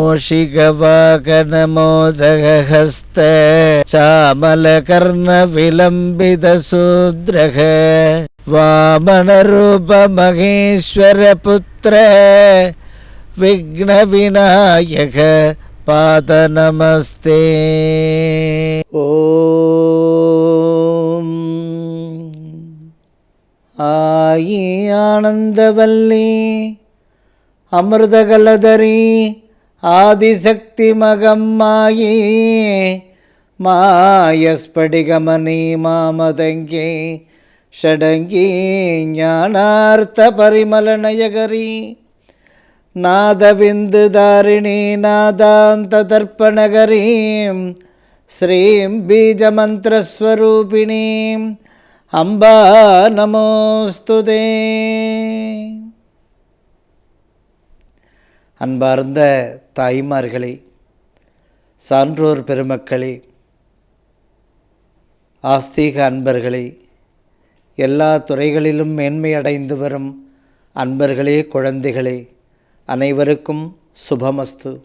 मूषिकवाकनमोदगहस्त श्यामलकर्णविलम्बितसूद्रः वामनरूपमहेश्वरपुत्र विघ्नविनायक पाद नमस्ते ॐ आयि आनन्दवल्ली अमृतकलधरी ஆதிசக்தி மகம்மாயி மாயஸ்படிகமணி மாமதங்கே ஷடங்கி ஞானார்த்த பரிமல நயகரி நாதவிந்து தாரிணி நாதாந்த தர்ப்பணகரீம் ஸ்ரீம் பீஜமந்திரஸ்வரூபிணீம் அம்பா நமோஸ்துதே. அன்பார்ந்த தாய்மார்களே சான்றோர் பெருமக்களே ஆஸ்தீக அன்பர்களே எல்லா துறைகளிலும் மேன்மை அடைந்து வரும் அன்பர்களே குழந்தைகளே அனைவருக்கும் சுபமஸ்து.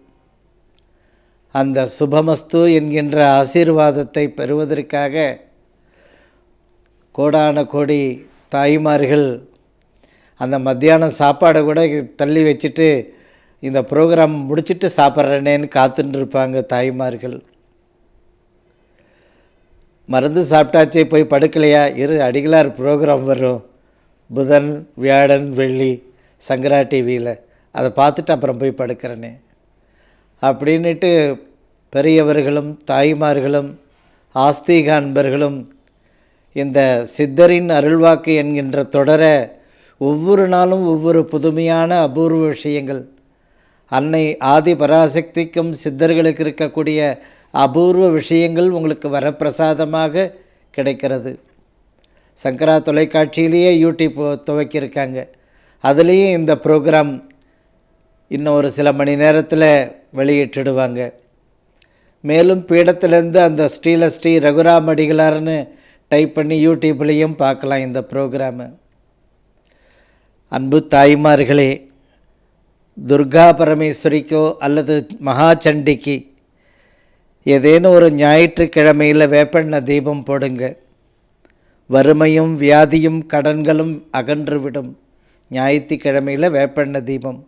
அந்த சுபமஸ்து என்கின்ற ஆசீர்வாதத்தை பெறுவதற்காக கோடான கோடி தாய்மார்கள் அந்த மத்தியான சாப்பாடை கூட தள்ளி வச்சுட்டு இந்த ப்ரோக்ராம் முடிச்சுட்டு சாப்பிட்றேனேன்னு காத்துட்டு இருப்பாங்க தாய்மார்கள். மருந்து சாப்பிட்டாச்சே போய் படுக்கலையா? இரு அடிகளார் ப்ரோக்ராம் வரும். புதன் வியாழன் வெள்ளி சங்கரா டிவியில் அதை பார்த்துட்டு அப்புறம் போய் படுக்கிறேனே. அப்படின்னுட்டு பெரியவர்களும் தாய்மார்களும் ஆஸ்தீக அன்பர்களும் இந்த சித்தரின் அருள்வாக்கு என்கின்ற தொடரை ஒவ்வொரு நாளும் ஒவ்வொரு புதுமையான அபூர்வ விஷயங்கள் அன்னை ஆதி பராசக்திக்கும் சித்தர்களுக்கு இருக்கக்கூடிய அபூர்வ விஷயங்கள் உங்களுக்கு வரப்பிரசாதமாக கிடைக்கிறது. சங்கரா தொலைக்காட்சியிலேயே யூடியூப் துவக்கியிருக்காங்க. அதுலேயும் இந்த ப்ரோக்ராம் இன்னும் ஒரு சில மணி நேரத்தில் வெளியிட்டுடுவாங்க. மேலும் பீடத்திலேருந்து அந்த ஸ்ரீல ஸ்ரீ ரகுராம் அடிகளார்னு டைப் பண்ணி யூடியூப்லேயும் பார்க்கலாம் இந்த ப்ரோக்ராமு. அன்பு தாய்மார்களே துர்கா பரமேஸ்வரிக்கோ அல்லது மகாச்சண்டிக்கு ஏதேனும் ஒரு ஞாயிற்றுக்கிழமையில் வேப்பெண்ண தீபம் போடுங்க. வறுமையும் வியாதியும் கடன்களும் அகன்றுவிடும். ஞாயிற்றுக்கிழமையில் வேப்பெண்ண தீபம்.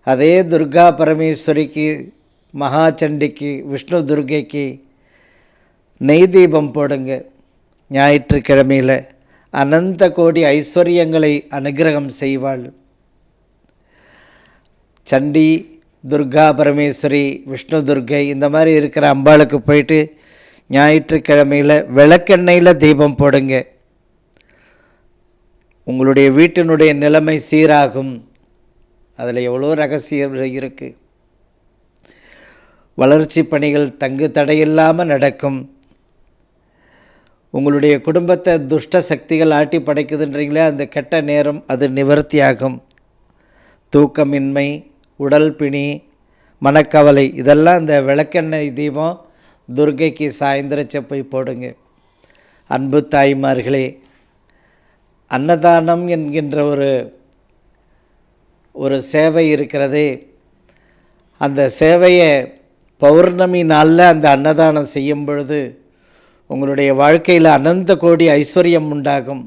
அதே துர்கா பரமேஸ்வரிக்கு மகாச்சண்டிக்கு விஷ்ணு துர்கைக்கு நெய் தீபம் போடுங்க. ஞாயிற்றுக்கிழமையில் அனந்த கோடி ஐஸ்வர்யங்களை அனுகிரகம் செய்வாள். சண்டி துர்கா பரமேஸ்வரி விஷ்ணு துர்கை இந்த மாதிரி இருக்கிற அம்பாளுக்கு போயிட்டு ஞாயிற்றுக்கிழமையில் விளக்கெண்ணெயில் தீபம் போடுங்க. உங்களுடைய வீட்டினுடைய நிலைமை சீராகும். அதில் எவ்வளோ ரகசியம் இருக்குது வளர்ச்சி பணிகள் தங்கு தடையில்லாமல் நடக்கும். உங்களுடைய குடும்பத்தை துஷ்ட சக்திகள் ஆட்டி படைக்குதுன்றீங்களே அந்த கெட்ட நேரம் அது நிவர்த்தியாகும். தூக்கமின்மை உடல் பிணி மனக்கவலை இதெல்லாம் இந்த விளக்கெண்ணெய் தீபம் துர்கைக்கு சாயந்தர செப்பை போடுங்க. அன்பு தாய்மார்களே அன்னதானம் என்கின்ற ஒரு ஒரு சேவை இருக்கிறதே. அந்த சேவையை பௌர்ணமி நாளில் அந்த அன்னதானம் செய்யும் பொழுது உங்களுடைய வாழ்க்கையில் அனந்த கோடி ஐஸ்வர்யம் உண்டாகும்.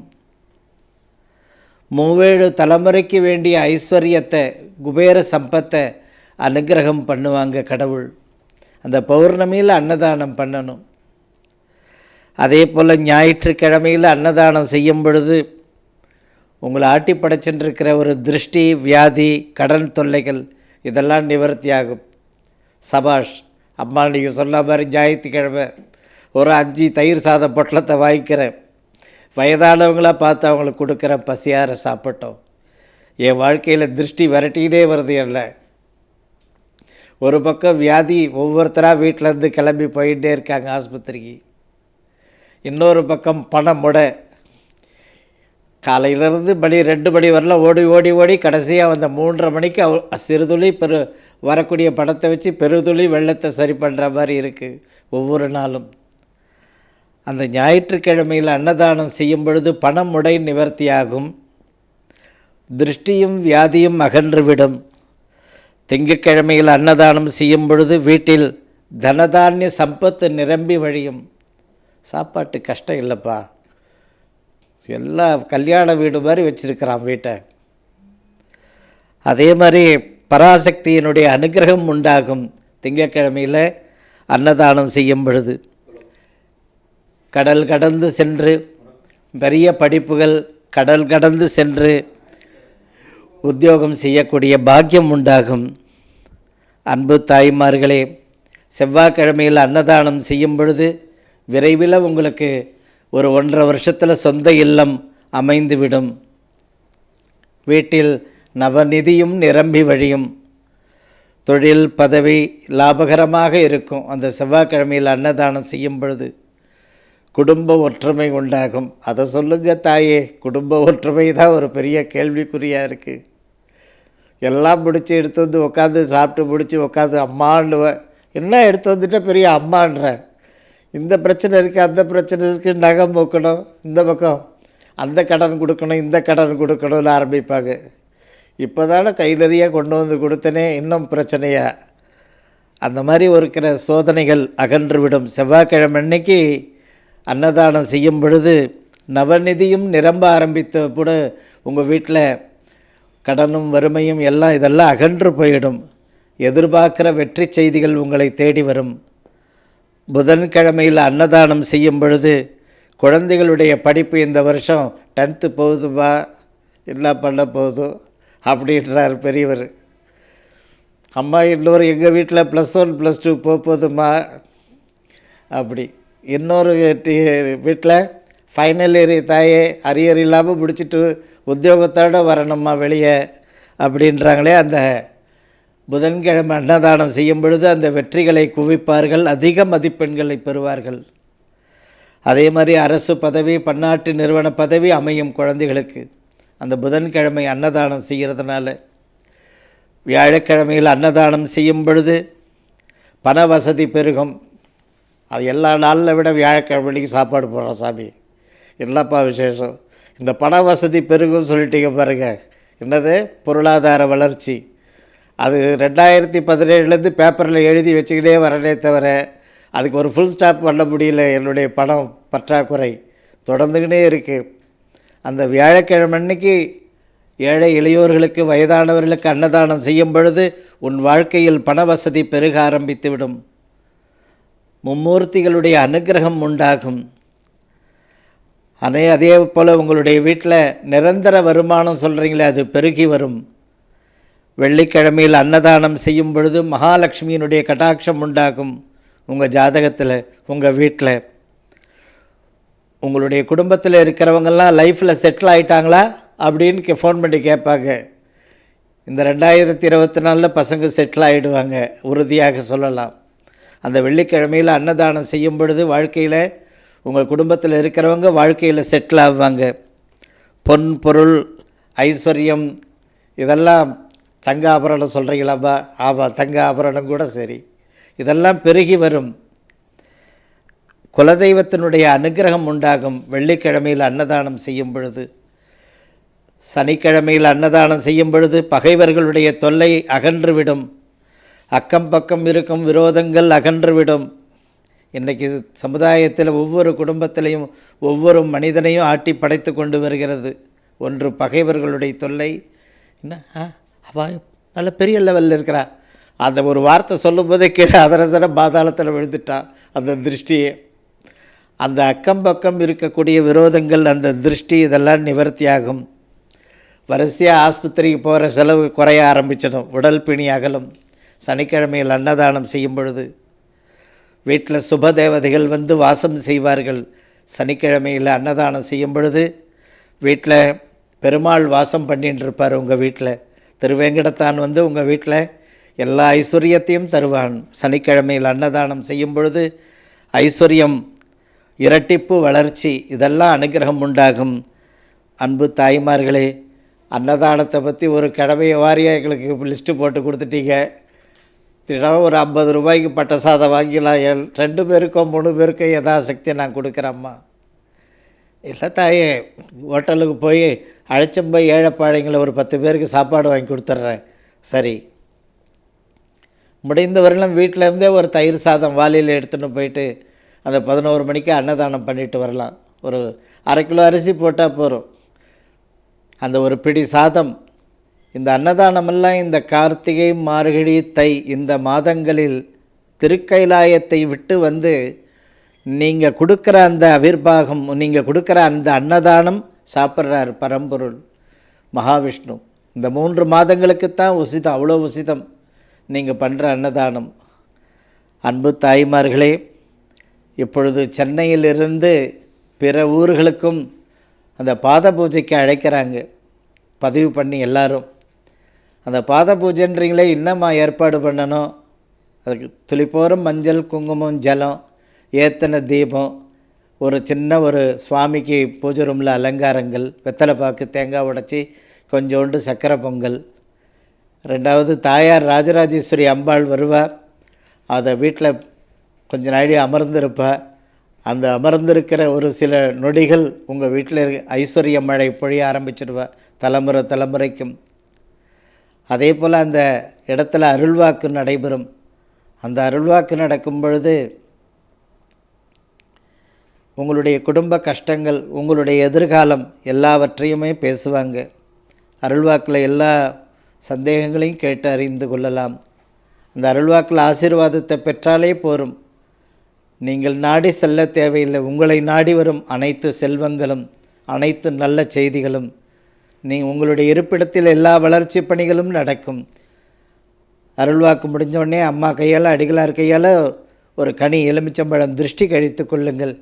மூவேழு தலைமுறைக்கு வேண்டிய ஐஸ்வர்யத்தை குபேர சம்பத்தை அனுகிரகம் பண்ணுவாங்க கடவுள். அந்த பௌர்ணமியில் அன்னதானம் பண்ணணும். அதே போல் ஞாயிற்றுக்கிழமையில் அன்னதானம் செய்யும் பொழுது உங்களை ஆட்டி படைச்சுட்டுருக்கிற ஒரு திருஷ்டி வியாதி கடன் தொல்லைகள் இதெல்லாம் நிவர்த்தி ஆகும் சபாஷ் அம்மா நீங்கள் சொன்ன மாதிரி ஞாயிற்றுக்கிழமை ஒரு அஞ்சு தயிர் சாதம் பொட்டலத்தை வாங்கிக்கிறேன். வயதானவங்களாக பார்த்து அவங்களுக்கு கொடுக்குற பசியார சாப்பிட்டோம். என் வாழ்க்கையில் திருஷ்டி விரட்டிக்கிட்டே வருது இல்லை ஒரு பக்கம் வியாதி ஒவ்வொருத்தராக வீட்டிலேருந்து கிளம்பி போயிட்டே இருக்காங்க ஆஸ்பத்திரிக்கு. இன்னொரு பக்கம் பணம் முட. காலையிலேருந்து மணி ரெண்டு மணி வரலாம் ஓடி ஓடி ஓடி கடைசியாக வந்த மூன்றரை மணிக்கு அவ சிறுதுளி பெரு வரக்கூடிய பணத்தை வச்சு பெருதுளி வெள்ளத்தை சரி பண்ணுற மாதிரி இருக்குது ஒவ்வொரு நாளும். அந்த ஞாயிற்றுக்கிழமையில் அன்னதானம் செய்யும் பொழுது பணம் உடை நிவர்த்தியாகும். திருஷ்டியும் வியாதியும் அகன்றுவிடும். திங்கட்கிழமையில் அன்னதானம் செய்யும் பொழுது வீட்டில் தனதானிய சம்பத்து நிரம்பி வழியும். சாப்பாட்டு கஷ்டம் இல்லைப்பா. எல்லா கல்யாண வீடு மாதிரி வச்சுருக்கிறான் வீட்டை. அதே மாதிரி பராசக்தியினுடைய அனுகிரகம் உண்டாகும். திங்கக்கிழமையில் அன்னதானம் செய்யும் பொழுது. கடல் கடந்து சென்று பெரிய படிப்புகள் கடல் கடந்து சென்று உத்தியோகம் செய்யக்கூடிய பாக்கியம் உண்டாகும். அன்பு தாய்மார்களே செவ்வாய்க்கிழமையில் அன்னதானம் செய்யும் பொழுது விரைவில் உங்களுக்கு ஒரு ஒன்றரை வருஷத்தில் சொந்த இல்லம் அமைந்துவிடும். வீட்டில் நவநிதியும் நிரம்பி வழியும். தொழில் பதவி லாபகரமாக இருக்கும். அந்த செவ்வாய்க்கிழமையில் அன்னதானம் செய்யும் பொழுது குடும்ப ஒற்றுமை உண்டாகும். அதை சொல்லுங்க தாயே குடும்ப ஒற்றுமை தான் ஒரு பெரிய கேள்விக்குறியாக இருக்குது எல்லாம் பிடிச்சி எடுத்து வந்து உட்காந்து சாப்பிட்டு பிடிச்சி உட்காந்து அம்மாண்டுவேன் என்ன எடுத்து வந்துட்டு பெரிய அம்மான்ற? இந்த பிரச்சனை இருக்குது அந்த பிரச்சனை இருக்குது நகை மூக்கணும் இந்த பக்கம். அந்த கடன் கொடுக்கணும் இந்த கடன் கொடுக்கணும்னு ஆரம்பிப்பாங்க. இப்போ தானே கை நிறைய கொண்டு வந்து கொடுத்தனே இன்னும் பிரச்சனையாக அந்த மாதிரி இருக்கிற சோதனைகள் அகன்றுவிடும் செவ்வாய்க்கிழமை அன்னைக்கு அன்னதானம் செய்யும் பொழுது நவநிதியும் நிரம்ப ஆரம்பித்த கூட உங்கள் வீட்டில் கடனும் வறுமையும் எல்லாம் இதெல்லாம் அகன்று போயிடும். எதிர்பார்க்கிற வெற்றி செய்திகள் உங்களை தேடி வரும். புதன்கிழமையில் அன்னதானம் செய்யும் பொழுது குழந்தைகளுடைய படிப்பு இந்த வருஷம் டென்த்து போகுதுப்பா என்ன பண்ண போகுதோ அப்படின்றார் பெரியவர். அம்மா இன்னொரு எங்கள் வீட்டில் ப்ளஸ் ஒன் ப்ளஸ் டூ போக போகுதும்மா அப்படி. இன்னொரு வீட்டில் ஃபைனல் இயர் தாயே அரியர் இல்லாமல் முடிச்சுட்டு உத்தியோகத்தோடு வரணும்மா வெளியே? அப்படின்றாங்களே அந்த புதன்கிழமை அன்னதானம் செய்யும் பொழுது அந்த வெற்றிகளை குவிப்பார்கள் அதிக மதிப்பெண்களை பெறுவார்கள். அதே மாதிரி அரசு பதவி பன்னாட்டு நிறுவன பதவி அமையும் குழந்தைகளுக்கு அந்த புதன்கிழமை அன்னதானம் செய்கிறதுனால வியாழக்கிழமையில் அன்னதானம் செய்யும் பொழுது பண வசதி பெருகும். அது எல்லா நாளில் விட வியாழக்கிழமைக்கு சாப்பாடு போடுறோம் சாமி. என்னப்பா விசேஷம்? இந்த பண வசதி பெருகும் சொல்லிட்டீங்க பாருங்கள் என்னது? பொருளாதார வளர்ச்சி. அது ரெண்டாயிரத்தி பதினேழுலேருந்து பேப்பரில் எழுதி வச்சுக்கிட்டே வரனே தவிர அதுக்கு ஒரு ஃபுல் ஸ்டாப் பண்ண முடியல என்னுடைய பணம் பற்றாக்குறை. தொடர்ந்துக்கிட்டே இருக்குது அந்த வியாழக்கிழமை அன்னைக்கு ஏழை இளையோர்களுக்கு வயதானவர்களுக்கு அன்னதானம் செய்யும் பொழுது உன் வாழ்க்கையில் பண வசதி பெருக ஆரம்பித்துவிடும் மும்மூர்த்திகளுடைய அனுகிரகம் உண்டாகும். அதே அதே போல் உங்களுடைய வீட்டில் நிரந்தர வருமானம் சொல்கிறீங்களே அது பெருகி வரும். வெள்ளிக்கிழமையில் அன்னதானம் செய்யும் பொழுது மகாலட்சுமியினுடைய கட்டாட்சம் உண்டாகும் உங்கள் ஜாதகத்தில் உங்கள் வீட்டில் உங்களுடைய குடும்பத்தில் இருக்கிறவங்கெல்லாம் லைஃப்பில் செட்டில் ஆகிட்டாங்களா அப்படின்னு ஃபோன் பண்ணி கேட்பாங்க. இந்த ரெண்டாயிரத்தி இருபத்தி நாலில் பசங்க செட்டில் ஆகிடுவாங்க உறுதியாக சொல்லலாம். அந்த வெள்ளிக்கிழமையில் அன்னதானம் செய்யும் பொழுது வாழ்க்கையில் உங்கள் குடும்பத்தில் இருக்கிறவங்க வாழ்க்கையில் செட்டில் ஆவாங்க. பொன் பொருள் ஐஸ்வர்யம் இதெல்லாம் தங்க ஆபரணம் சொல்கிறீங்களாப்பா ஆமாம் தங்க ஆபரணம் கூட சரி. இதெல்லாம் பெருகி வரும். குலதெய்வத்தினுடைய அனுகிரகம் உண்டாகும். வெள்ளிக்கிழமையில் அன்னதானம் செய்யும் பொழுது. சனிக்கிழமையில் அன்னதானம் செய்யும் பொழுது பகைவர்களுடைய தொல்லை அகன்றுவிடும் அக்கம் பக்கம் இருக்கும் விரோதங்கள் அகன்றுவிடும். இன்றைக்கி சமுதாயத்தில் ஒவ்வொரு குடும்பத்திலையும் ஒவ்வொரு மனிதனையும் ஆட்டி படைத்து கொண்டு வருகிறது. ஒன்று பகைவர்களுடைய தொல்லை என்ன? ஆ அவ நல்ல பெரிய லெவலில் இருக்கிறா. அந்த ஒரு வார்த்தை சொல்லும்போதே கீழே அதரசர பாதாளத்தில் விழுந்துட்டா அந்த திருஷ்டியே. அந்த அக்கம் பக்கம் இருக்கக்கூடிய விரோதங்கள் அந்த திருஷ்டி இதெல்லாம் நிவர்த்தியாகும். வரிசையாக ஆஸ்பத்திரிக்கு போகிற செலவு குறைய ஆரம்பிச்சிடும் உடல் பிணி அகலும் சனிக்கிழமையில் அன்னதானம் செய்யும் பொழுது வீட்டில் சுப தேவதைகள் வந்து வாசம் செய்வார்கள். சனிக்கிழமையில் அன்னதானம் செய்யும் பொழுது வீட்டில் பெருமாள் வாசம் பண்ணின்னு இருப்பார் உங்கள் வீட்டில். திருவேங்கடத்தான் வந்து உங்கள் வீட்டில் எல்லா ஐஸ்வர்யத்தையும் தருவான். சனிக்கிழமையில் அன்னதானம் செய்யும் பொழுது ஐஸ்வர்யம் இரட்டிப்பு வளர்ச்சி இதெல்லாம் அனுகிரகம் உண்டாகும். அன்பு தாய்மார்களே அன்னதானத்தை பற்றி ஒரு கடமையை வாரியாக எங்களுக்கு லிஸ்ட்டு போட்டு கொடுத்துட்டீங்க. தினம் ஒரு ஐம்பது ரூபாய்க்கு பட்ட சாதம் வாங்கிலாம் எல் ரெண்டு பேருக்கோ மூணு பேருக்கோ யதாசக்தி நான் கொடுக்குறேம்மா. இல்லை தாயே ஹோட்டலுக்கு போய் அழைச்சம் போய் ஏழைப்பாழைங்களை ஒரு பத்து பேருக்கு சாப்பாடு வாங்கி கொடுத்துட்றேன். சரி. முடிந்தவரையிலும் வீட்டிலேருந்தே ஒரு தயிர் சாதம் வாளியில் எடுத்துன்னு போயிட்டு அந்த பதினோரு மணிக்கு அன்னதானம் பண்ணிட்டு வரலாம். ஒரு அரை கிலோ அரிசி போட்டால் போதும். அந்த ஒரு பிடி சாதம் இந்த அன்னதானமெல்லாம் இந்த கார்த்திகை மார்கழி தை இந்த மாதங்களில் திருக்கைலாயத்தை விட்டு வந்து நீங்கள் கொடுக்குற அந்த அவிர்வாகம் நீங்கள் கொடுக்குற அந்த அன்னதானம் சாப்பிட்றார் பரம்பொருள் மகாவிஷ்ணு. இந்த மூன்று மாதங்களுக்குத்தான் உசிதம் அவ்வளோ உசிதம் நீங்கள் பண்ணுற அன்னதானம். அன்பு தாய்மார்களே இப்பொழுது சென்னையிலிருந்து பிற ஊர்களுக்கும் அந்த பாத பூஜைக்கு அழைக்கிறாங்க. பதிவு பண்ணி எல்லாரும். அந்த பாத பூஜைன்றீங்களே இன்னம்மா ஏற்பாடு பண்ணணும்? அதுக்கு துளிப்போரும் மஞ்சள் குங்குமம் ஜலம் ஏத்தனை தீபம் ஒரு சின்ன ஒரு சுவாமிக்கு பூஜை ரூமில் அலங்காரங்கள் வெத்தலை பாக்கு தேங்காய் உடைச்சி கொஞ்சோண்டு சக்கரை பொங்கல். ரெண்டாவது தாயார் ராஜராஜேஸ்வரி அம்பாள் வருவா அதை வீட்டில் கொஞ்ச நாடி அமர்ந்திருப்பா. அந்த அமர்ந்திருக்கிற ஒரு சில நொடிகள் உங்கள் வீட்டில் இருக்க. ஐஸ்வர்ய மழை பொழிய ஆரம்பிச்சிடுவா. தலைமுறை தலைமுறைக்கும். அதே போல் அந்த இடத்துல அருள்வாக்கு நடைபெறும். அந்த அருள்வாக்கு நடக்கும் பொழுது உங்களுடைய குடும்ப கஷ்டங்கள் உங்களுடைய எதிர்காலம் எல்லாவற்றையுமே பேசுவாங்க. அருள்வாக்கில் எல்லா சந்தேகங்களையும் கேட்டு அறிந்து கொள்ளலாம். அந்த அருள்வாக்கில் ஆசீர்வாதத்தை பெற்றாலே போரும். நீங்கள் நாடி செல்ல தேவையில்லை. உங்களை நாடி வரும் அனைத்து செல்வங்களும் அனைத்து நல்ல செய்திகளும். நீ உங்களுடைய இருப்பிடத்தில் எல்லா வளர்ச்சி பணிகளும் நடக்கும். அருள்வாக்கு முடிஞ்சோடனே அம்மா கையால் அடிகளார் கையால் ஒரு கனி எலுமிச்சம்பழம் திருஷ்டி கழித்து கொள்ளுங்கள்.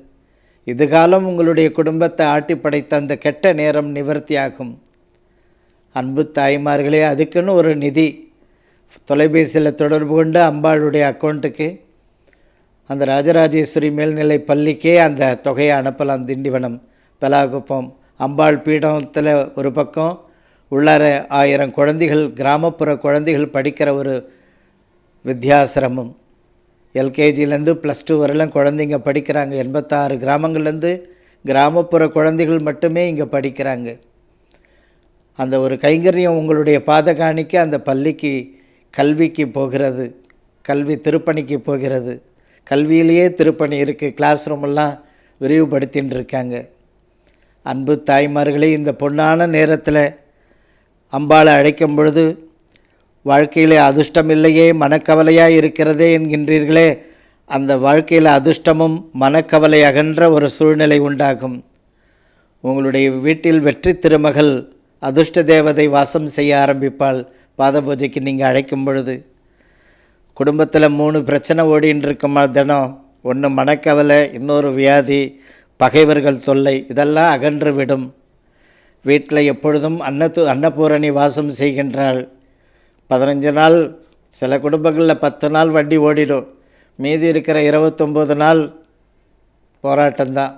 இதுகாலம் உங்களுடைய குடும்பத்தை ஆட்டி படைத்த அந்த கெட்ட நேரம் நிவர்த்தியாகும். அன்பு தாய்மார்களே அதுக்குன்னு ஒரு நிதி. தொலைபேசியில் தொடர்பு கொண்டு அம்பாளுடைய அக்கௌண்ட்டுக்கு அந்த ராஜராஜேஸ்வரி மேல்நிலை பள்ளிக்கே அந்த தொகையை அனுப்பலாம் திண்டிவனம். பலாகுப்பம். அம்பாள் பீடத்தில் ஒரு பக்கம் உள்ளார ஆயிரம் குழந்தைகள் கிராமப்புற குழந்தைகள் படிக்கிற ஒரு வித்யாசிரமம் எல்கேஜிலேருந்து ப்ளஸ் டூ வரையிலும் குழந்தைங்க படிக்கிறாங்க. எண்பத்தாறு கிராமங்கள்லேருந்து கிராமப்புற குழந்தைகள் மட்டுமே இங்கே படிக்கிறாங்க. அந்த ஒரு கைங்கரியம் உங்களுடைய பாத காணிக்க அந்த பள்ளிக்கு கல்விக்கு போகிறது. கல்வி திருப்பணிக்கு போகிறது. கல்வியிலேயே திருப்பணி இருக்குது கிளாஸ் ரூமெல்லாம் விரிவுபடுத்தின்னு இருக்காங்க அன்பு தாய்மார்களே இந்த பொன்னான நேரத்தில் அம்பாளை அழைக்கும் பொழுது வாழ்க்கையிலே அதிர்ஷ்டம் இல்லையே மனக்கவலையாக இருக்கிறதே என்கின்றீர்களே அந்த வாழ்க்கையில் அதிர்ஷ்டமும் மனக்கவலை அகன்ற ஒரு சூழ்நிலை உண்டாகும். உங்களுடைய வீட்டில் வெற்றி திருமகள் அதிர்ஷ்ட தேவதை வாசம் செய்ய ஆரம்பிப்பாள் பாத பூஜைக்கு நீங்கள் அழைக்கும் பொழுது. குடும்பத்தில் மூணு பிரச்சனை ஓடின்னு இருக்குமா தினம். ஒன்று மனக்கவலை இன்னொரு வியாதி. பகைவர்கள் தொல்லை இதெல்லாம் அகன்று விடும் வீட்டில் எப்பொழுதும் அன்னத்து அன்னபூரணி வாசம் செய்கின்றாள். பதினஞ்சு நாள் சில குடும்பங்களில் பத்து நாள் வண்டி ஓடிடும். மீதி இருக்கிற இருபத்தொம்போது நாள் போராட்டம்தான்.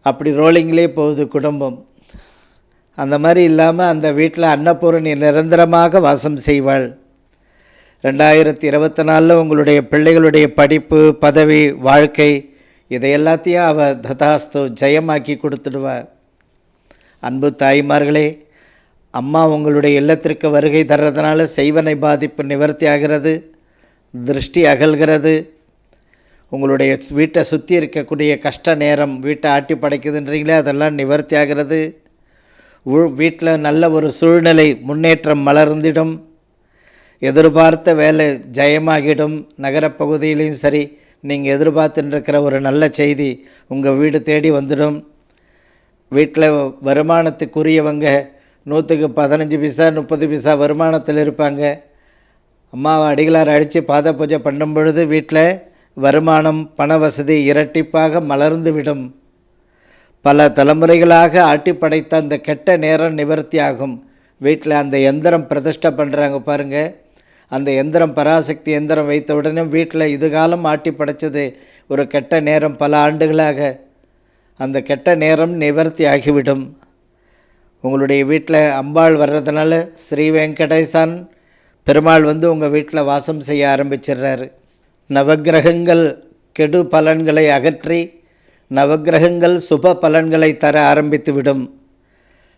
அப்படி ரோலிங்லேயே போகுது குடும்பம். அந்த மாதிரி இல்லாமல் அந்த வீட்டில் அன்னபூரணி நிரந்தரமாக வாசம் செய்வாள். ரெண்டாயிரத்தி இருபத்தி நாலில் உங்களுடைய பிள்ளைகளுடைய படிப்பு பதவி வாழ்க்கை இதை எல்லாத்தையும் அவள் ததாஸ்து ஜெயமாக்கி கொடுத்துடுவா அன்பு தாய்மார்களே அம்மா உங்களுடைய இல்லத்திற்கு வருகை தர்றதுனால செய்வனை பாதிப்பு நிவர்த்தி ஆகிறது திருஷ்டி அகல்கிறது. உங்களுடைய வீட்டை சுற்றி இருக்கக்கூடிய கஷ்ட நேரம் வீட்டை ஆட்டி படைக்குதுன்றீங்களே அதெல்லாம் நிவர்த்தி ஆகிறது வீட்டில் நல்ல ஒரு சூழ்நிலை முன்னேற்றம் மலர்ந்திடும். எதிர்பார்த்த வேலை ஜெயமாகிடும். நகரப்பகுதியிலையும் சரி நீங்கள் எதிர்பார்த்துட்டுருக்கிற ஒரு நல்ல செய்தி உங்கள் வீடு தேடி வந்துடும். வீட்டில் வருமானத்துக்குரியவங்க நூற்றுக்கு பதினஞ்சு பைசா முப்பது பைசா வருமானத்தில் இருப்பாங்க. அம்மாவை அடிகளார் அடித்து பாத பூஜை பண்ணும் பொழுது வீட்டில் வருமானம் பண வசதி இரட்டிப்பாக மலர்ந்து விடும். பல தலைமுறைகளாக ஆட்டி படைத்த அந்த கெட்ட நேரம் நிவர்த்தியாகும். வீட்டில் அந்த எந்திரம் பிரதிஷ்டை பண்ணுறாங்க பாருங்கள் அந்த எந்திரம் பராசக்தி எந்திரம் வைத்த உடனே வீட்டில் இதுகாலம் ஆட்டி படைச்சது ஒரு கெட்ட நேரம் பல ஆண்டுகளாக. அந்த கெட்ட நேரம் நிவர்த்தி ஆகிவிடும். உங்களுடைய வீட்டில் அம்பாள் வர்றதுனால ஸ்ரீ வெங்கடேசான் பெருமாள் வந்து உங்கள் வீட்டில் வாசம் செய்ய ஆரம்பிச்சிடுறாரு. நவக்கிரகங்கள் கெடு பலன்களை அகற்றி நவக்கிரகங்கள் சுப பலன்களை தர ஆரம்பித்து விடும்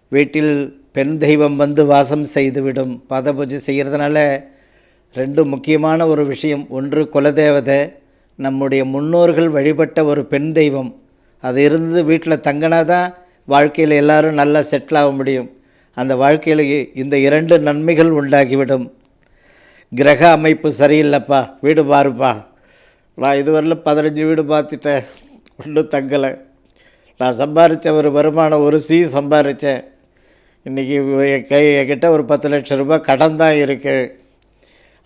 வீட்டில் பெண் தெய்வம் வந்து வாசம் செய்துவிடும். பாத பூஜை செய்கிறதுனால ரெண்டு முக்கியமான ஒரு விஷயம். ஒன்று குலதேவதை நம்முடைய முன்னோர்கள் வழிபட்ட ஒரு பெண் தெய்வம். அது இருந்து வீட்டில் தங்கினா தான் வாழ்க்கையில் எல்லாரும் நல்லா செட்டில் ஆக முடியும். அந்த வாழ்க்கையில் இந்த இரண்டு நன்மைகள் உண்டாகிவிடும். கிரக அமைப்பு சரியில்லைப்பா வீடு பாருப்பா. நான் இதுவரையிலும் பதினஞ்சு வீடு பார்த்துட்டேன் ஒன்றும் தங்கலை. நான் சம்பாரித்த ஒரு வருமானம் ஒரு சீ சம்பாரித்தேன். இன்றைக்கி என் கை என்கிட்ட ஒரு பத்து லட்சம் ரூபாய் கடன் தான் இருக்குது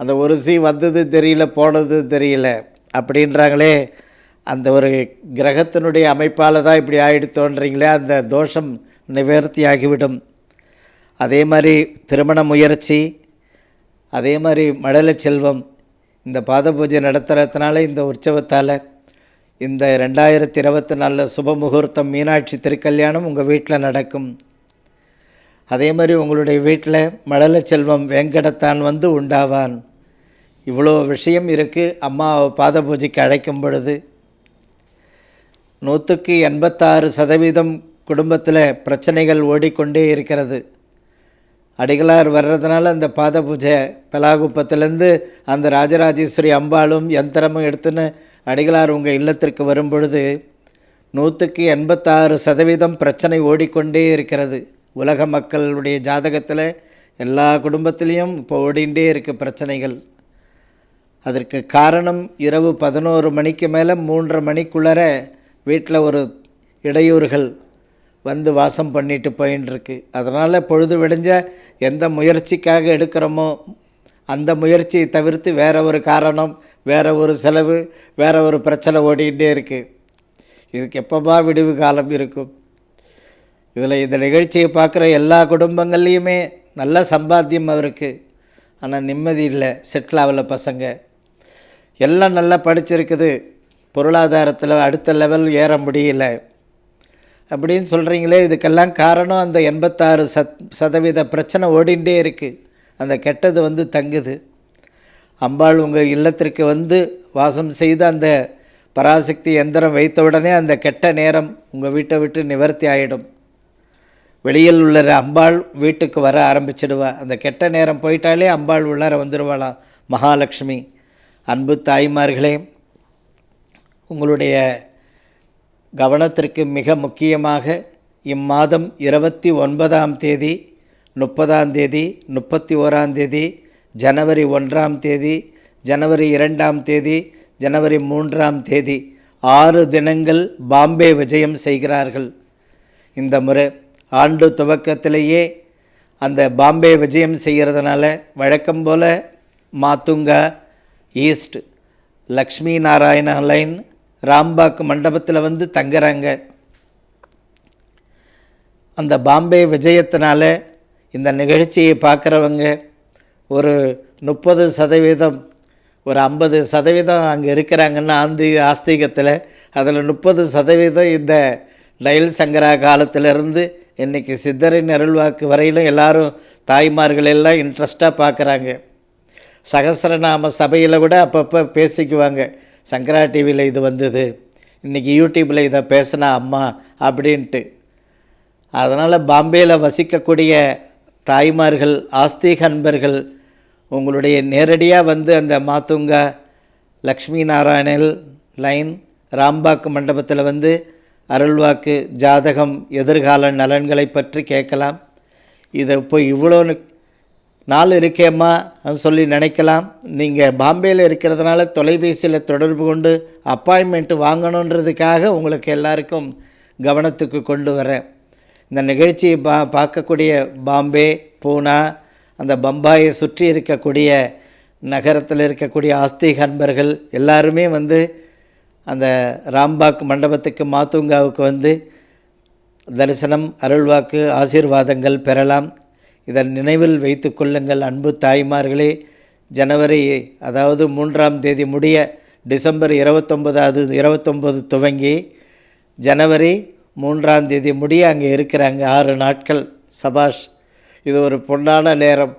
அந்த ஒரு சி வந்தது தெரியல போனது தெரியல அப்படின்றாங்களே அந்த ஒரு கிரகத்தினுடைய அமைப்பால் தான் இப்படி ஆகிடுத்தோன்றீங்களே அந்த தோஷம் நிவர்த்தி ஆகிவிடும். அதே மாதிரி திருமண முயற்சி அதே மாதிரி மடல செல்வம் இந்த பாத பூஜை நடத்துகிறதுனால இந்த உற்சவத்தால் இந்த ரெண்டாயிரத்தி இருபத்தி நாலில் சுப முகூர்த்தம் மீனாட்சி திருக்கல்யாணம் உங்கள் வீட்டில் நடக்கும். அதே மாதிரி உங்களுடைய வீட்டில் மழலை செல்வம் வேங்கடத்தான் வந்து உண்டாவான். இவ்வளோ விஷயம் இருக்குது அம்மாவை பாத பூஜைக்கு அழைக்கும் பொழுது நூற்றுக்கு எண்பத்தாறு சதவீதம் குடும்பத்தில் பிரச்சனைகள் ஓடிக்கொண்டே இருக்கிறது. அடிகளார் வர்றதுனால அந்த பாத பூஜை பலாகுப்பத்திலேருந்து அந்த ராஜராஜேஸ்வரி அம்பாளும் யந்திரமும் எடுத்துன்னு அடிகளார் உங்கள் இல்லத்திற்கு வரும் பொழுது நூற்றுக்கு எண்பத்தாறு சதவீதம் பிரச்சனை ஓடிக்கொண்டே இருக்கிறது. உலக மக்களுடைய ஜாதகத்தில் எல்லா குடும்பத்திலையும் இப்போ ஓடிண்டே இருக்குது பிரச்சனைகள். அதற்கு காரணம் இரவு பதினோரு மணிக்கு மேலே மூன்றரை மணிக்குள்ளர வீட்டில் ஒரு இடையூறுகள் வந்து வாசம் பண்ணிட்டு போயின்னு அதனால் பொழுது விடிஞ்ச எந்த முயற்சிக்காக எடுக்கிறோமோ அந்த முயற்சியை தவிர்த்து வேற ஒரு காரணம் வேற ஒரு செலவு வேற ஒரு பிரச்சனை ஓடிக்கிட்டே இருக்குது இதுக்கு எப்பப்பா விடிவு காலம் இருக்கும்? இதில் இந்த நிகழ்ச்சியை பார்க்குற எல்லா குடும்பங்கள்லேயுமே நல்ல சம்பாத்தியம் அவருக்கு. ஆனால் நிம்மதி இல்லை செட்டில் ஆகலை பசங்க. எல்லாம் நல்லா படிச்சிருக்குது. பொருளாதாரத்தில் அடுத்த லெவல் ஏற முடியல. அப்படின்னு சொல்கிறீங்களே இதுக்கெல்லாம் காரணம் அந்த எண்பத்தாறு சத் சதவீத பிரச்சனை ஓடிண்டே இருக்குது அந்த கெட்டது வந்து தங்குது. அம்பாள் உங்கள் இல்லத்திற்கு வந்து வாசம் செய்து அந்த பராசக்தி எந்திரம் வைத்த உடனே அந்த கெட்ட நேரம் உங்கள் வீட்டை விட்டு நிவர்த்தி ஆகிடும் வெளியில் உள்ள அம்பாள் வீட்டுக்கு வர ஆரம்பிச்சிடுவா. அந்த கெட்ட நேரம் போயிட்டாலே அம்பாள் உள்ளார வந்துடுவாளாம் மகாலட்சுமி. அன்பு தாய்மார்களே உங்களுடைய கவனத்திற்கு மிக முக்கியமாக இம்மாதம் இருபத்தி ஒன்பதாம் தேதி முப்பதாம் தேதி முப்பத்தி ஓராம் தேதி ஜனவரி ஒன்றாம் தேதி ஜனவரி இரண்டாம் தேதி ஜனவரி மூன்றாம் தேதி ஆறு தினங்கள் பாம்பே விஜயம் செய்கிறார்கள். இந்த முறை ஆண்டு துவக்கத்திலேயே அந்த பாம்பே விஜயம் செய்கிறதுனால வழக்கம் போல் மாத்துங்கா ஈஸ்ட் லக்ஷ்மி நாராயண லைன் ராம்பாக் மண்டபத்தில் வந்து தங்குறாங்க. அந்த பாம்பே விஜயத்தினால இந்த நிகழ்ச்சியை பார்க்குறவங்க ஒரு முப்பது சதவீதம் ஒரு ஐம்பது சதவீதம் அங்கே இருக்கிறாங்கன்னா ஆந்தி ஆஸ்திகத்தில் அதில் முப்பது சதவீதம் இந்த டயல் சங்கரா காலத்திலிருந்து இன்றைக்கி சித்தரின் அருள்வாக்கு வரையிலும் எல்லாரும் தாய்மார்கள் எல்லாம் இன்ட்ரெஸ்ட்டாக பார்க்குறாங்க. சகஸ்ரநாம சபையில் கூட அப்பப்போ பேசிக்குவாங்க. சங்கரா டிவியில் இது வந்தது. இன்றைக்கி யூடியூப்பில் இதை பேசினா அம்மா அப்படின்ட்டு. அதனால் பாம்பேயில் வசிக்கக்கூடிய தாய்மார்கள் ஆஸ்திக அன்பர்கள் உங்களுடைய நேரடியாக வந்து அந்த மாத்துங்கா லக்ஷ்மி நாராயணல் லைன் ராம்பாக் மண்டபத்தில் வந்து அருள்வாக்கு ஜாதகம் எதிர்கால நலன்களை பற்றி கேட்கலாம். இதை இப்போ இவ்வளோ நாள் இருக்கேம்மா சொல்லி நினைக்கலாம். நீங்கள் பாம்பேயில் இருக்கிறதுனால தொலைபேசியில் தொடர்பு கொண்டு அப்பாயின்மெண்ட் வாங்கணுன்றதுக்காக உங்களுக்கு எல்லாருக்கும் கவனத்துக்கு கொண்டு வரேன். இந்த நிகழ்ச்சியை பா பார்க்கக்கூடிய பாம்பே பூனா அந்த பம்பாயை சுற்றி இருக்கக்கூடிய நகரத்தில் இருக்கக்கூடிய ஆஸ்திக அன்பர்கள் எல்லாருமே வந்து அந்த ராம்பாக் மண்டபத்துக்கு மாத்துங்காவுக்கு வந்து தரிசனம் அருள்வாக்கு ஆசீர்வாதங்கள் பெறலாம். இதன் நினைவில் வைத்து கொள்ளுங்கள். அன்பு தாய்மார்களே ஜனவரி அதாவது மூன்றாம் தேதி முடிய டிசம்பர் இருபத்தொம்பதாவது இருபத்தொம்பது துவங்கி ஜனவரி மூன்றாம் தேதி முடிய அங்கே இருக்கிறாங்க. ஆறு நாட்கள் சபாஷ். இது ஒரு பொன்னான நேரம்.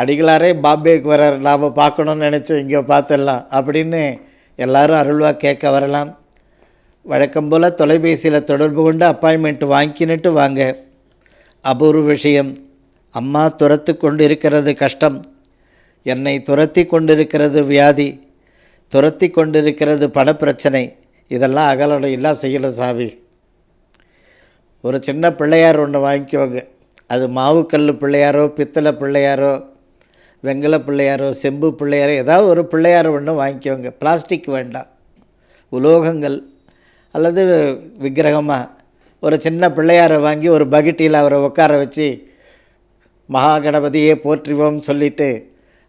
அடிகளாரே பாம்பேக்கு வரார் நாம் பார்க்கணுன்னு நினச்சோம். இங்கே பார்த்துடலாம் அப்படின்னு எல்லாரும் அருள்வாக கேட்க வரலாம். வழக்கம் போல் தொலைபேசியில் தொடர்பு கொண்டு அப்பாயின்மெண்ட் வாங்கிக்கின்னுட்டு வாங்க. அபூர்வ விஷயம். அம்மா துரத்து கொண்டிருக்கிறது கஷ்டம். என்னை துரத்தி கொண்டிருக்கிறது வியாதி. துரத்தி கொண்டிருக்கிறது பணப்பிரச்சனை. இதெல்லாம் அகலடையெல்லாம் எல்லாம் செய்யணும் சாமி. ஒரு சின்ன பிள்ளையார் ஒன்று வாங்கிக்கோங்க. அது மாவுக்கல் பிள்ளையாரோ பித்தளை பிள்ளையாரோ வெங்கல பிள்ளையாரோ செம்பு பிள்ளையாரோ ஏதாவது ஒரு பிள்ளையார் ஒன்று வாங்கிக்கோங்க. பிளாஸ்டிக் வேண்டாம். உலோகங்கள் அல்லது விக்கிரகமாக ஒரு சின்ன பிள்ளையாரை வாங்கி ஒரு பகிட்டியில் அவரை உட்கார வச்சு மகா கணபதியே போற்றுவோம் சொல்லிட்டு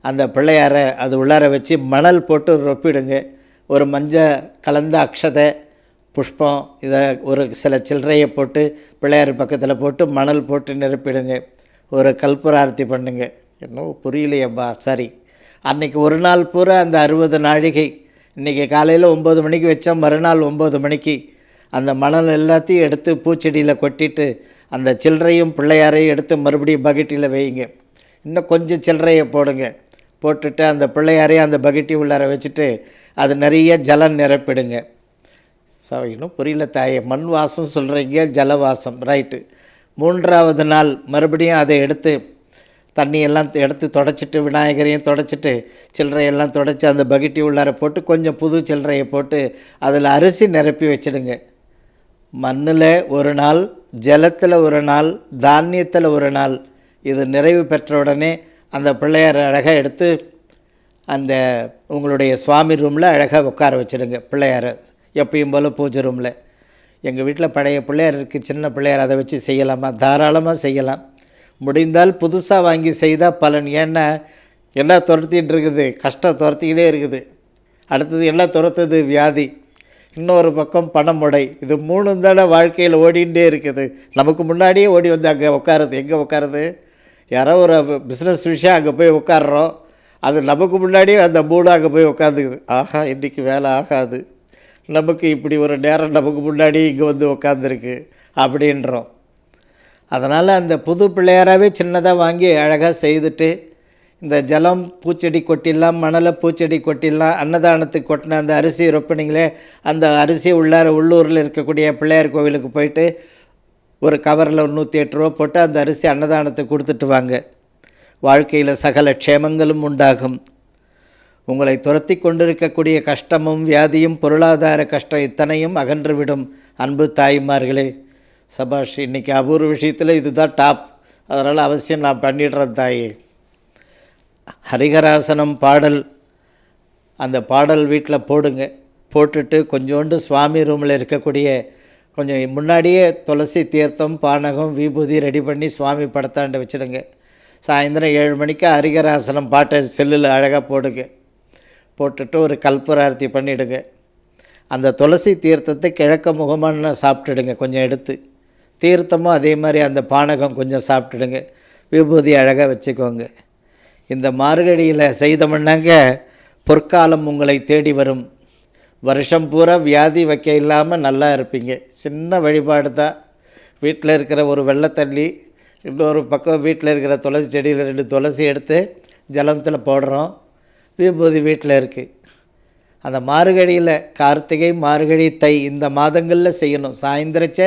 அந்த பிள்ளையாரை அது உள்ளார வச்சு மணல் போட்டு ரொப்பிடுங்க. ஒரு மஞ்சள் கலந்த அக்ஷதை புஷ்பம் இதை ஒரு சில சில்லறையை போட்டு பிள்ளையார் பக்கத்தில் போட்டு மணல் போட்டு நிரப்பிடுங்க. ஒரு கல்புரார்த்தி பண்ணுங்க. என்னவோ புரியலையப்பா சரி. அன்றைக்கி ஒரு நாள் பூரா அந்த அறுபது நாழிகை. இன்றைக்கி காலையில் ஒம்பது மணிக்கு வச்சோம் மறுநாள் ஒம்பது மணிக்கு. அந்த மணல் எல்லாத்தையும் எடுத்து பூச்செடியில் கொட்டிட்டு அந்த சில்லறையும் பிள்ளையாரையும் எடுத்து மறுபடியும் பக்கெட்டில் வையுங்க. இன்னும் கொஞ்சம் சில்லறையை போடுங்க. போட்டுட்டு அந்த பிள்ளையாரையும் அந்த பக்கெட்டி உள்ளார வச்சுட்டு அது நிறைய ஜலம் நிரப்பிடுங்க. ஸோ இன்னும் புரியல தாயே. மண் வாசம் சொல்கிறீங்க ஜலவாசம் ரைட்டு மூன்றாவது நாள் மறுபடியும் அதை எடுத்து தண்ணியெல்லாம் எடுத்து தொடச்சிட்டு விநாயகரையும் தொடச்சிட்டு சில்லறையெல்லாம் தொடச்சி அந்த பக்கெட்டி உள்ளார போட்டு கொஞ்சம் புது சில்லறையை போட்டு அதில் அரிசி நிரப்பி வச்சிடுங்க. மண்ணில் ஒரு நாள் ஜலத்தில் ஒரு நாள் தானியத்தில் ஒரு நாள் இது நிறைவு பெற்ற உடனே அந்த பிள்ளையார் அழகாக எடுத்து அந்த உங்களுடைய சுவாமி ரூமில் அழகாக உட்கார வச்சிடுங்க பிள்ளையாரை. எப்பயும் போல் பூஜை ரூமில் எங்கள் வீட்டில் பழைய பிள்ளையார் இருக்குது சின்ன பிள்ளையார் அதை வச்சு செய்யலாமா? தாராளமாக செய்யலாம். முடிந்தால் புதுசாக வாங்கி செய்தால் பலன். ஏன்னா என்ன துரத்தின்னு இருக்குது கஷ்டம் துரத்திக்கிட்டே இருக்குது. அடுத்தது என்ன துரத்துது வியாதி. இன்னொரு பக்கம் பணமுடை. இது மூணும் தானே வாழ்க்கையில் ஓடிண்டே இருக்குது. நமக்கு முன்னாடியே ஓடி வந்து அங்கே உட்காருது எங்கே உட்காருது யாரோ ஒரு பிஸ்னஸ் விஷயம் அங்கே போய் உட்காடுறோம் அது நமக்கு முன்னாடியே அந்த மூணு அங்கே போய் உட்காந்துக்குது ஆஹா இன்றைக்கி வேலை ஆகாது. நமக்கு இப்படி ஒரு நேரம் நமக்கு முன்னாடி இங்கே வந்து உட்காந்துருக்கு அப்படின்றோம். அதனால் அந்த புது பிள்ளையாராகவே சின்னதாக வாங்கி அழகாக செய்துட்டு இந்த ஜலம் பூச்செடி கொட்டிடலாம் மணலை பூச்செடி கொட்டிடலாம் அன்னதானத்துக்கு கொட்டின அந்த அரிசி ரொப்பினீங்களே அந்த அரிசி உள்ளார உள்ளூரில் இருக்கக்கூடிய பிள்ளையார் கோவிலுக்கு போயிட்டு ஒரு கவரில் நூற்றி எட்டு ரூபா போட்டு அந்த அரிசி அன்னதானத்துக்கு கொடுத்துட்டு வாங்க. வாழ்க்கையில் சகல க்ஷேமங்களும் உண்டாகும். உங்களை துரத்தி கொண்டிருக்கக்கூடிய கஷ்டமும் வியாதியும் பொருளாதார கஷ்டம் இத்தனையும் அகன்றுவிடும். அன்பு தாய்மார்களே சபாஷ் இன்றைக்கி அபூர்வ விஷயத்தில் இதுதான் டாப். அதனால் அவசியம் நான் பண்ணிடுறேன் தாயே. ஹரிகராசனம் பாடல் அந்த பாடல் வீட்டில் போடுங்க. போட்டுட்டு கொஞ்சோண்டு சுவாமி ரூமில் இருக்கக்கூடிய கொஞ்சம் முன்னாடியே துளசி தீர்த்தம் பானகம் விபூதி ரெடி பண்ணி சுவாமி படத்தாண்டு வச்சுடுங்க. சாயந்தரம் ஏழு மணிக்கு ஹரிகராசனம் பாட்டை செல்லில் அழகாக போடுங்க. போட்டுட்டு ஒரு கல்புரார்த்தி பண்ணிவிடுங்க அந்த துளசி தீர்த்தத்தை கிழக்க முகமான சாப்பிட்டுடுங்க கொஞ்சம் எடுத்து. தீர்த்தமும் அதே மாதிரி அந்த பானகம் கொஞ்சம் சாப்பிட்டுடுங்க. விபூதி அழகாக வச்சுக்கோங்க. இந்த மார்கழியில் செய்தோம்னாங்க பொற்காலம் உங்களை தேடி வரும். வருஷம் பூரா வியாதி வைக்க இல்லாமல் நல்லா இருப்பீங்க. சின்ன வழிபாடு தான். வீட்டில் இருக்கிற ஒரு வெள்ளத்தள்ளி இன்னொரு பக்கம் வீட்டில் இருக்கிற துளசி செடியில் ரெண்டு துளசி எடுத்து ஜலத்தில் போடுறோம். விபூதி வீட்டில் இருக்குது அந்த மார்கழியில் கார்த்திகை மார்கழி தை இந்த மாதங்களில் செய்யணும். சாயந்தரச்ச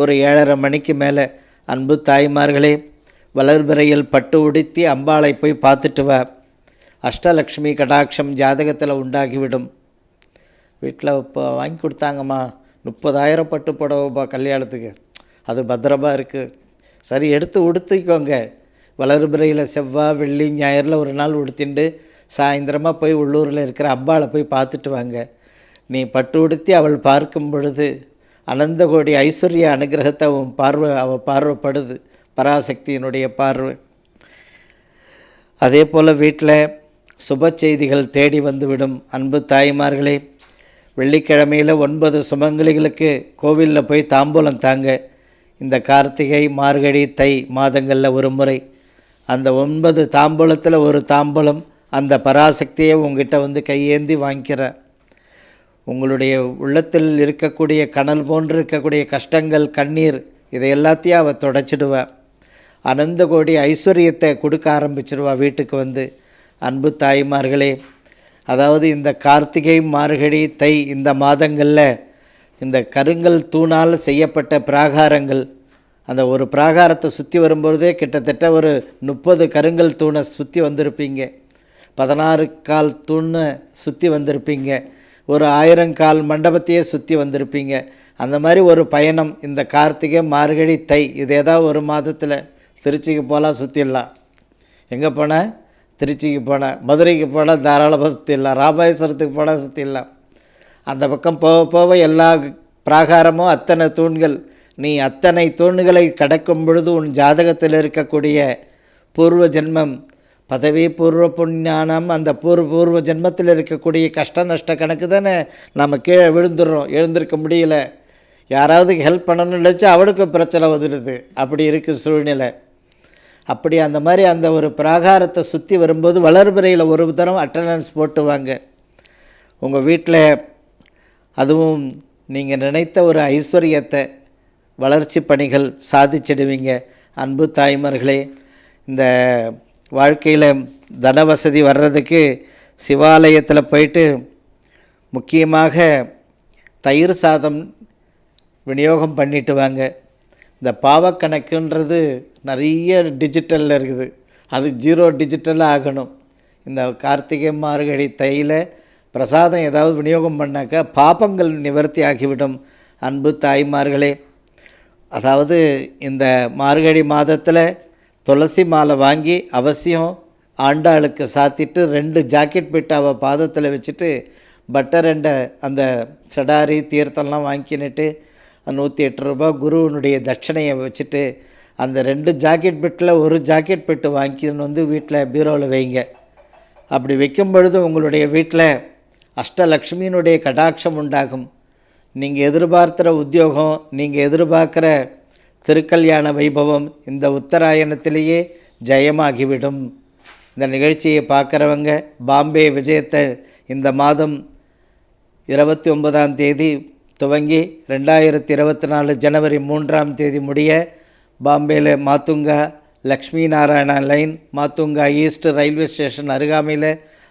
ஒரு ஏழரை மணிக்கு மேலே. அன்பு தாய்மார்களே வளர்பிறையில் பட்டு உடுத்தி அம்பாளை போய் பார்த்துட்டு வா. அஷ்டலக்ஷ்மி கடாட்சம் ஜாதகத்தில் உண்டாகிவிடும். வீட்டில் இப்போ வாங்கி கொடுத்தாங்கம்மா. முப்பதாயிரம் பட்டு புடவைப்பா கல்யாணத்துக்கு. அது பத்திரமா இருக்குது சரி எடுத்து உடுத்திக்கோங்க. வளர்பிறையில் செவ்வாய் வெள்ளி ஞாயிறில் ஒரு நாள் உடுத்திண்டு சாயந்தரமாக போய் உள்ளூரில் இருக்கிற அம்பாளை போய் பார்த்துட்டு வாங்க. நீ பட்டு உடுத்தி அவள் பார்க்கும் பொழுது அனந்த கோடி ஐஸ்வர்ய அனுகிரகத்தை அவன் பார்வை அவள் பார்வைப்படுது. பராசக்தியினுடைய பார்வை. அதே போல் வீட்டில் சுப செய்திகள் தேடி வந்துவிடும் அன்பு தாய்மார்களே வெள்ளிக்கிழமையில் ஒன்பது சுமங்கலிகளுக்கு கோவிலில் போய் தாம்பூலம் தாங்க. இந்த கார்த்திகை மார்கழி தை மாதங்களில் ஒரு முறை. அந்த ஒன்பது தாம்பூலத்தில் ஒரு தாம்பூலம் அந்த பராசக்தியை உங்ககிட்ட வந்து கையேந்தி வாங்கிக்கிறேன் உங்களுடைய உள்ளத்தில் இருக்கக்கூடிய கனல் போன்று இருக்கக்கூடிய கஷ்டங்கள் கண்ணீர் இதை எல்லாத்தையும் அவள் தொடச்சிடுவேன் அனந்த கோடி ஐஸ்வர்யத்தை கொடுக்க ஆரம்பிச்சிடுவா வீட்டுக்கு வந்து. அன்பு தாய்மார்களே அதாவது இந்த கார்த்திகை மார்கழி தை இந்த மாதங்களில் இந்த கருங்கல் தூணால் செய்யப்பட்ட பிராகாரங்கள் அந்த ஒரு பிராகாரத்தை சுற்றி வரும்பொழுதே கிட்டத்தட்ட ஒரு முப்பது கருங்கல் தூணை சுற்றி வந்திருப்பீங்க. பதினாறு கால் தூணை சுற்றி வந்திருப்பீங்க. ஒரு ஆயிரங்கால் மண்டபத்தையே சுற்றி வந்திருப்பீங்க. அந்த மாதிரி ஒரு பயணம் இந்த கார்த்திகை மார்கழி தை இது ஏதாவது ஒரு மாதத்தில். திருச்சிக்கு போகலாம் சுற்றிடலாம் எங்கே போனால் திருச்சிக்கு போனால் மதுரைக்கு போனால் தாராளமாக சுற்றிடலாம் ராமேஸ்வரத்துக்கு போனால் சுற்றிடலாம் அந்த பக்கம் போக போக எல்லா பிராகாரமும் அத்தனை தூண்கள். நீ அத்தனை தூண்களை கடக்கும் பொழுது உன் ஜாதகத்தில் இருக்கக்கூடிய பூர்வ ஜென்மம் பதவி பூர்வ புண்ணியானம் அந்த பூர்வ பூர்வ ஜென்மத்தில் இருக்கக்கூடிய கஷ்ட நஷ்ட கணக்கு தானே நம்ம கீழே விழுந்துடுறோம். எழுந்திருக்க முடியல. யாராவது ஹெல்ப் பண்ணணும்னு நினச்சா அவனுக்கு பிரச்சனை வந்துடுது. அப்படி இருக்குது சூழ்நிலை. அப்படி அந்த மாதிரி அந்த ஒரு பிராகாரத்தை சுற்றி வரும்போது வளர்பிறையில் ஒரு தரம் அட்டண்டன்ஸ் போட்டுவாங்க. உங்கள் வீட்டில் அதுவும் நீங்கள் நினைத்த ஒரு ஐஸ்வர்யத்தை வளர்ச்சி பணிகள் சாதிச்சிடுவீங்க. அன்பு தாய்மார்களே இந்த வாழ்க்கையில் தன வசதி வர்றதுக்கு சிவாலயத்தில் போயிட்டு முக்கியமாக தயிர் சாதம் விநியோகம் பண்ணிட்டு வாங்க. இந்த பாவக்கணக்குன்றது நிறைய டிஜிட்டலில் இருக்குது. அது ஜீரோ டிஜிட்டலாக ஆகணும். இந்த கார்த்திகை மார்கழி தையில் பிரசாதம் ஏதாவது விநியோகம் பண்ணாக்கா பாபங்கள் நிவர்த்தி ஆகிவிடும். அன்பு தாய்மார்களே அதாவது இந்த மார்கழி மாதத்தில் துளசி மாலை வாங்கி அவசியம் ஆண்டாளுக்கு சாத்திட்டு ரெண்டு ஜாக்கெட் பிட்டாவை பாதத்தில் வச்சுட்டு பட்டர் ரெண்டை அந்த சடாரி தீர்த்தம்லாம் வாங்கிக்கின்னுட்டு நூற்றி எட்டு ரூபா குருவனுடைய தட்சணையை வச்சுட்டு அந்த ரெண்டு ஜாக்கெட் பெட்டில் ஒரு ஜாக்கெட் பெட்டு வாங்கின்னு வந்து வீட்டில் பீரோவில் வைங்க. அப்படி வைக்கும் பொழுது உங்களுடைய வீட்டில் அஷ்டலக்ஷ்மியினுடைய கடாட்சம் உண்டாகும். நீங்கள் எதிர்பார்க்குற உத்தியோகம் நீங்கள் எதிர்பார்க்குற திருக்கல்யாண வைபவம் இந்த உத்தராயணத்திலேயே ஜெயமாகிவிடும். இந்த நிகழ்ச்சியை பார்க்குறவங்க பாம்பே விஜயத்தை இந்த மாதம் இருபத்தி ஒன்பதாம் தேதி துவங்கி ரெண்டாயிரத்தி இருபத்தி நாலு ஜனவரி மூன்றாம் தேதி முடிய பாம்பேயில் Matunga Lakshmi Narayana lane Matunga east railway station அருகாமையில்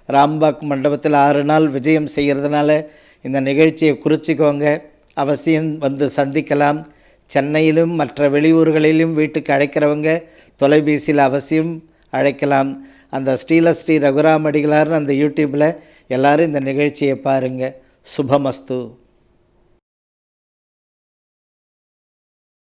ராம்பாக் மண்டபத்தில் ஆறு நாள் விஜயம் செய்கிறதுனால இந்த நிகழ்ச்சியை குறிச்சிக்கோங்க. அவசியம் வந்து சந்திக்கலாம். சென்னையிலும் மற்ற வெளியூர்களிலும் வீட்டுக்கு அழைக்கிறவங்க தொலைபேசியில் அவசியம் அழைக்கலாம். அந்த ஸ்ரீல ஸ்ரீ ரகுராம் அடிகளார்னு அந்த யூடியூப்பில் எல்லாரும் இந்த நிகழ்ச்சியை பாருங்கள் சுபமஸ்து.